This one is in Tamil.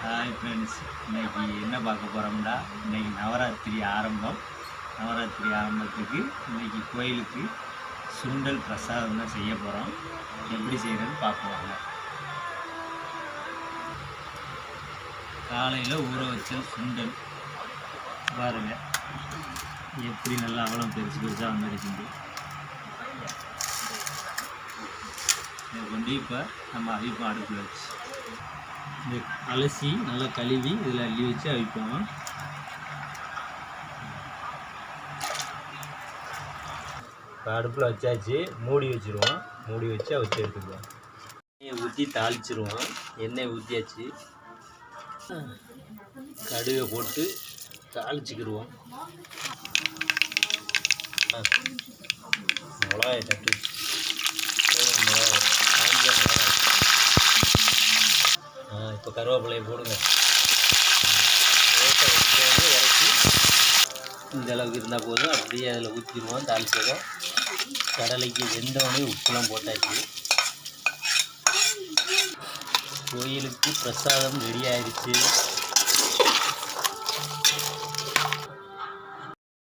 ஹாய் ஃப்ரெண்ட்ஸ் இன்னைக்கு என்ன பார்க்க போகிறோம்னா இன்னைக்கு நவராத்திரி ஆரம்பம். நவராத்திரி ஆரம்பத்துக்கு இன்னைக்கு கோயிலுக்கு சுண்டல் பிரசாதம் தான் செய்ய போகிறோம் எப்படி செய்கிறதுன்னு பார்க்குவாங்க காலையில் ஊற வச்ச சுண்டல். பாருங்கள் எப்படி நல்லா அவ்வளோ பெருசு பெருசாக வந்துருக்குது. இதை கொண்டு இப்போ நம்ம அவிப்போம் அடுப்பில் வச்சு இந்த அலசி நல்லா கழுவி இதில் அள்ளி வச்சு அவிப்போம். இப்போ அடுப்பில் வச்சாச்சு மூடி வச்சுருவோம். மூடி வச்சு அவிச்சு எடுத்துக்குவோம். எண்ணெயை ஊற்றி தாளிச்சிருவோம். எண்ணெய் ஊற்றியாச்சு கடுகை போட்டு தாளிச்சிக்கிடுவோம் ஆ, தட்டு இப்போ கருவேப்பிலையை போடுங்க. இறக்கி இந்த அளவுக்கு இருந்தால் போதும். அப்படியே அதில் ஊற்றிடுவோம் தாளிச்சிடுவோம். கடலைக்கு வெந்தவனையும் உப்புலாம் போட்டாச்சு. கோயிலுக்கு பிரசாதம் ரெடி ஆயிடுச்சு.